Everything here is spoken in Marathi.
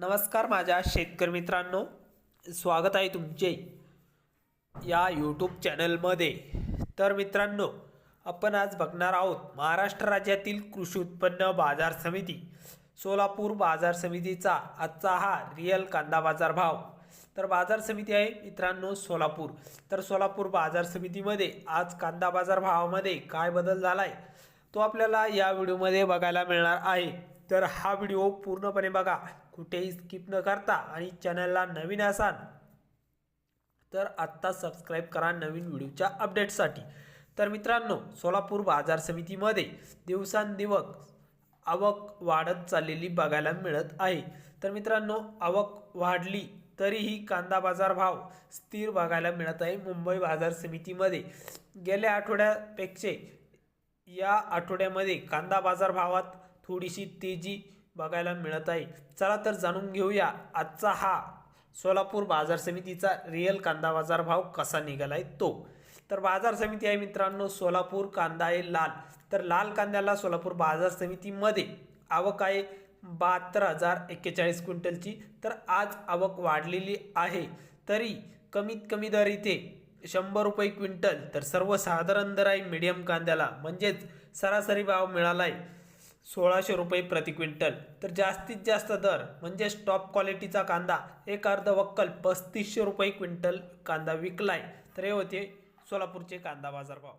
नमस्कार माझ्या शेतकरी मित्रांनो. स्वागत आहे तुमचे या यूट्यूब चॅनलमध्ये तर मित्रांनो आपण आज बघणार आहोत महाराष्ट्र राज्यातील कृषी उत्पन्न बाजार समिती सोलापूर बाजार समितीचा आजचा हा रिअल कांदा बाजार भाव. तर बाजार समिती आहे मित्रांनो सोलापूर. तर सोलापूर बाजार समितीमध्ये आज कांदा बाजार भावामध्ये काय बदल झाला आहे तो आपल्याला या व्हिडिओमध्ये बघायला मिळणार आहे. तर हा व्हिडिओ पूर्णपणे बघा. कुठेही स्किप न करता आणि चॅनलला नवीन असाल तर आत्ता सबस्क्राईब करा नवीन व्हिडिओच्या अपडेटसाठी तर मित्रांनो सोलापूर बाजार समितीमध्ये दिवसांदिवस आवक वाढत चाललेली बघायला मिळत आहे. तर मित्रांनो आवक वाढली तरीही कांदा बाजार भाव स्थिर बघायला मिळत आहे मुंबई बाजार समितीमध्ये. गेल्या आठवड्यापेक्षा या आठवड्यामध्ये कांदा बाजार भावात थोडीशी तेजी बघायला मिळत आहे. चला तर जाणून घेऊया आजचा हा सोलापूर बाजार समितीचा रिअल कांदा बाजार भाव कसा निघाला आहे तो. तर बाजार समिती आहे मित्रांनो सोलापूर कांदा आहे लाल. तर लाल कांद्याला सोलापूर बाजार समितीमध्ये आवक आहे बहात्तर हजार एक्केचाळीस क्विंटलची. तर आज आवक वाढलेली आहे. तरी कमीत कमी दर इथे शंभर रुपये क्विंटल. तर सर्वसाधारण दर आहे मिडियम कांद्याला. म्हणजेच सरासरी भाव मिळाला आहे सोळाशे रुपये प्रति क्विंटल. तर जास्तीत जास्त दर म्हणजेच टॉप क्वालिटीचा कांदा एक अर्ध वक्कल पस्तीसशे रुपये क्विंटल कांदा विकलाय. तर हे होते सोलापूरचे कांदा बाजार भाव